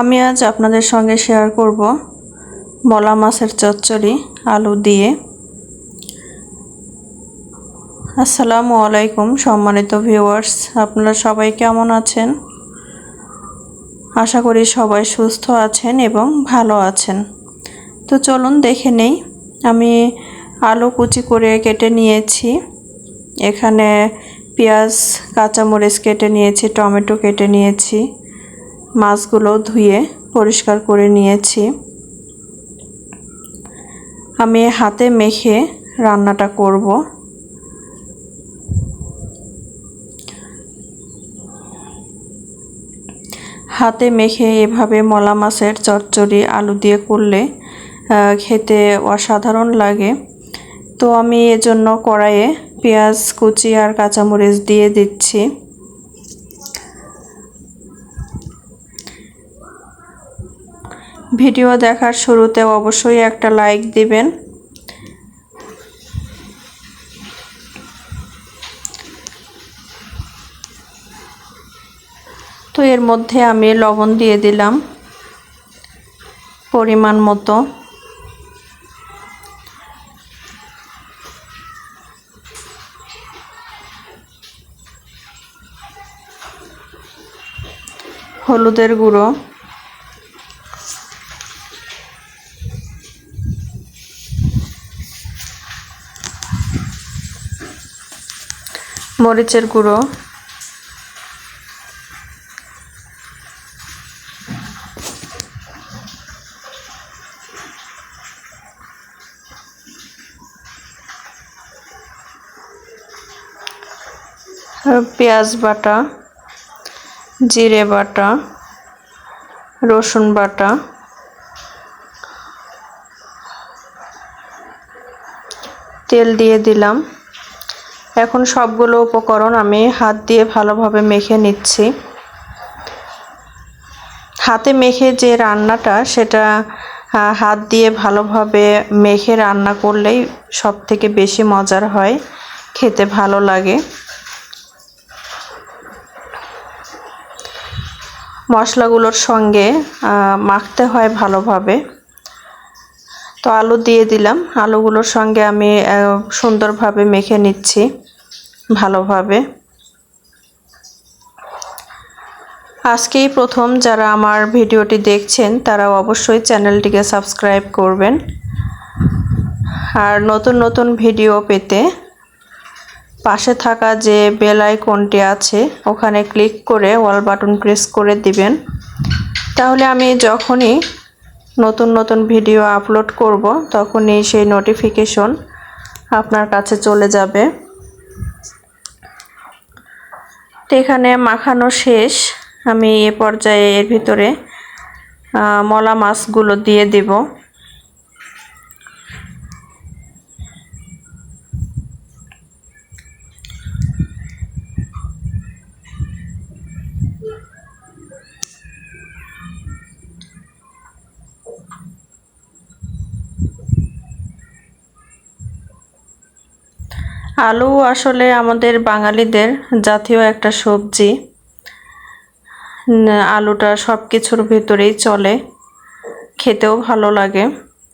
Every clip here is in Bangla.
আমি আজ আপনাদের সঙ্গে শেয়ার করব মলা মাছের চচ্চড়ি, আলু দিয়ে। আসসালামু আলাইকুম, সম্মানিত ভিউয়ার্স আপনারা সবাই কেমন আছেন? আশা করি সবাই সুস্থ আছেন এবং ভালো আছেন। তো চলুন দেখে নেই, আমি আলু কুচি করে কেটে নিয়েছি। এখানে পেঁয়াজ, কাঁচামরিচ কেটে নিয়েছি, টমেটো কেটে নিয়েছি। মাছগুলো ধুয়ে পরিষ্কার করে নিয়েছি। আমি হাতে মেখে রান্নাটা করব। হাতে মেখে এভাবে মলা মাছের চচ্চড়ি আলু দিয়ে করলে খেতে অসাধারণ লাগে। তো আমি এজন্য কড়াইয়ে পেঁয়াজ, কুচি আর কাঁচামরিচ দিয়ে দিচ্ছি। ভিডিও দেখার শুরুতে অবশ্যই একটা লাইক দিবেন। তো এর মধ্যে আমি লবণ দিয়ে দিলাম পরিমাণ মতো। হলুদের গুঁড়ো। মরিচের গুঁড়ো। পেঁয়াজ বাটা জিরে বাটা রসুন বাটা। তেল দিয়ে দিলাম। এখন সবগুলো উপকরণ আমি হাত দিয়ে ভালোভাবে মেখে নিচ্ছি। হাতে মেখে যে রান্নাটা, সেটা হাত দিয়ে ভালোভাবে মেখে রান্না করলেই সব থেকে বেশি মজার হয়, খেতে ভালো লাগে। মশলাগুলোর সঙ্গে মাখতে হয় ভালোভাবে। তো আলু দিয়ে দিলাম। আলুগুলোর সঙ্গে আমি সুন্দরভাবে মেখে নিচ্ছি। ভালোভাবে। আজকেই প্রথম যারা আমার ভিডিওটি দেখছেন তারা অবশ্যই চ্যানেলটিকে সাবস্ক্রাইব করবেন। আর নতুন নতুন ভিডিও পেতে পাশে থাকা যে বেল আইকনটি আছে, ওখানে ক্লিক করে ওয়াল বাটন প্রেস করে দিবেন। তাহলে আমি যখনই নতুন নতুন ভিডিও আপলোড করব, তখনই সেই নোটিফিকেশন আপনার কাছে চলে যাবে তো এখানে মাখানো শেষ। আমি এ পর্যায়ে এর ভিতরে মলা মাছগুলো দিয়ে দেব। আলু আসলে আমাদের বাঙালিদের জাতীয় একটা সবজি। আলুটা সব কিছুর ভিতরেই চলে। খেতেও ভালো লাগে।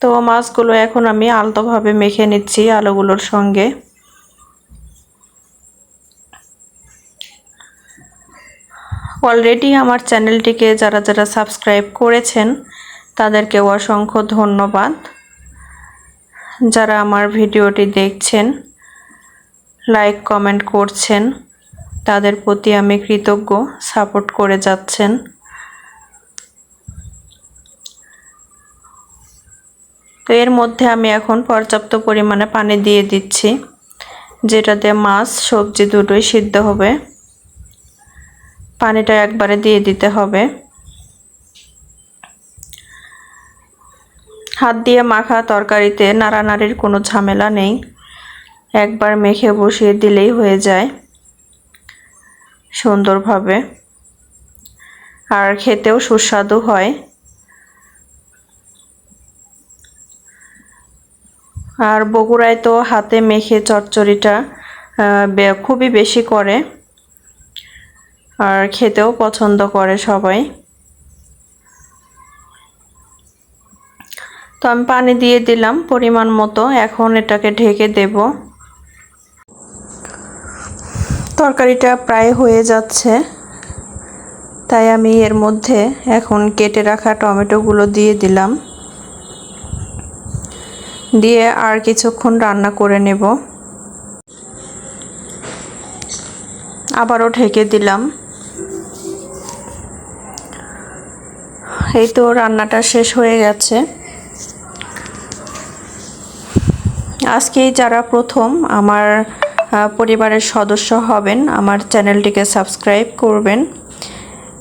তো মাছগুলো এখন আমি আলতোভাবে মেখে নিচ্ছি আলুগুলোর সঙ্গে। অলরেডি আমার চ্যানেলটিকে যারা যারা সাবস্ক্রাইব করেছেন, তাদেরকে অসংখ্য ধন্যবাদ। যারা আমার ভিডিওটি দেখছেন লাইক, কমেন্ট করছেন। তাদের প্রতি আমি কৃতজ্ঞ, সাপোর্ট করে যাচ্ছেন। তো এর মধ্যে আমি এখন পর্যাপ্ত পরিমাণে পানি দিয়ে দিচ্ছি, যেটাতে মাছ, সবজি দুটোই সিদ্ধ হবে। পানিটা একবারে দিয়ে দিতে হবে। হাত দিয়ে মাখা তরকারিতে নাড়ানাড়ির কোনো ঝামেলা নেই। একবার মেখে বসিয়ে দিলেই হয়ে যায় সুন্দরভাবে। আর খেতেও সুস্বাদু হয়। আর বগুড়ায় তো হাতে মেখে চচ্চড়িটা খুবই বেশি করে। আর খেতেও পছন্দ করে সবাই। তো আমি পানি দিয়ে দিলাম পরিমাণ মতো, এখন এটাকে ঢেকে দেব। তরকারিটা প্রায় হয়ে যাচ্ছে। তাই আমি এর মধ্যে এখন কেটে রাখা টমেটোগুলো দিয়ে দিলাম। দিয়ে আর কিছুক্ষণ রান্না করে নেব। আবারও ঢেকে দিলাম। এই তো রান্নাটা শেষ হয়ে গেছে। আজকেই যারা প্রথম আমার পরিবারের সদস্য হবেন। আমার চ্যানেলটিকে সাবস্ক্রাইব করবেন।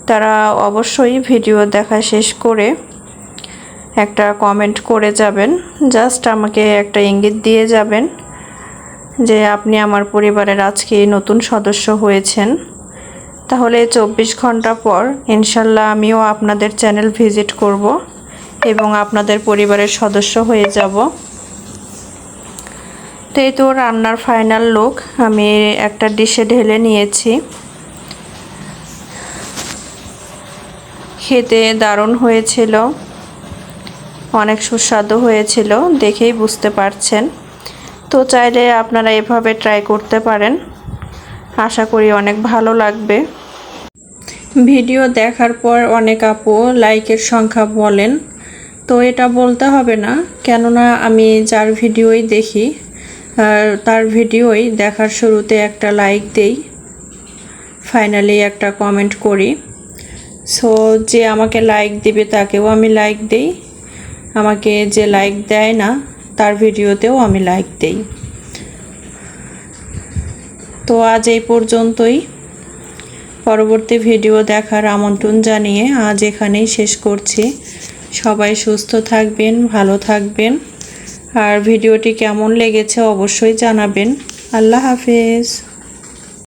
তারা অবশ্যই ভিডিও দেখা শেষ করে একটা কমেন্ট করে যাবেন। জাস্ট আমাকে একটা ইঙ্গিত দিয়ে যাবেন যে আপনি আমার পরিবারের আজকে নতুন সদস্য হয়েছেন। তাহলে চব্বিশ ঘণ্টা পর ইনশাল্লাহ আমিও আপনাদের চ্যানেল ভিজিট করব এবং আপনাদের পরিবারের সদস্য হয়ে যাব। তো এই তো রান্নার ফাইনাল লুক আমি একটা ডিশে ঢেলে নিয়েছি। খেতে দারুণ হয়েছিল। অনেক সুস্বাদু হয়েছিল, দেখেই বুঝতে পারছেন। তো চাইলে আপনারা এভাবে ট্রাই করতে পারেন। আশা করি অনেক ভালো লাগবে। ভিডিও দেখার পর অনেক আপু লাইকের সংখ্যা বলেন। তো এটা বলতে হবে না, কেননা আমি যার ভিডিওই দেখি তার ভিডিওই দেখার শুরুতে একটা লাইক দেই ফাইনালি একটা কমেন্ট করি। সো যে আমাকে লাইক দিবে তাকেও আমি লাইক দেই, আমাকে যে লাইক দেয় না, তার ভিডিওতেও আমি লাইক দেই। তো আজ এই পর্যন্তই। পরবর্তী ভিডিও দেখার আমন্ত্রণ জানিয়ে আজ এখানেই শেষ করছি। সবাই সুস্থ থাকবেন, ভালো থাকবেন। আর ভিডিওটি কেমন লেগেছে অবশ্যই জানাবেন। আল্লাহ হাফেজ।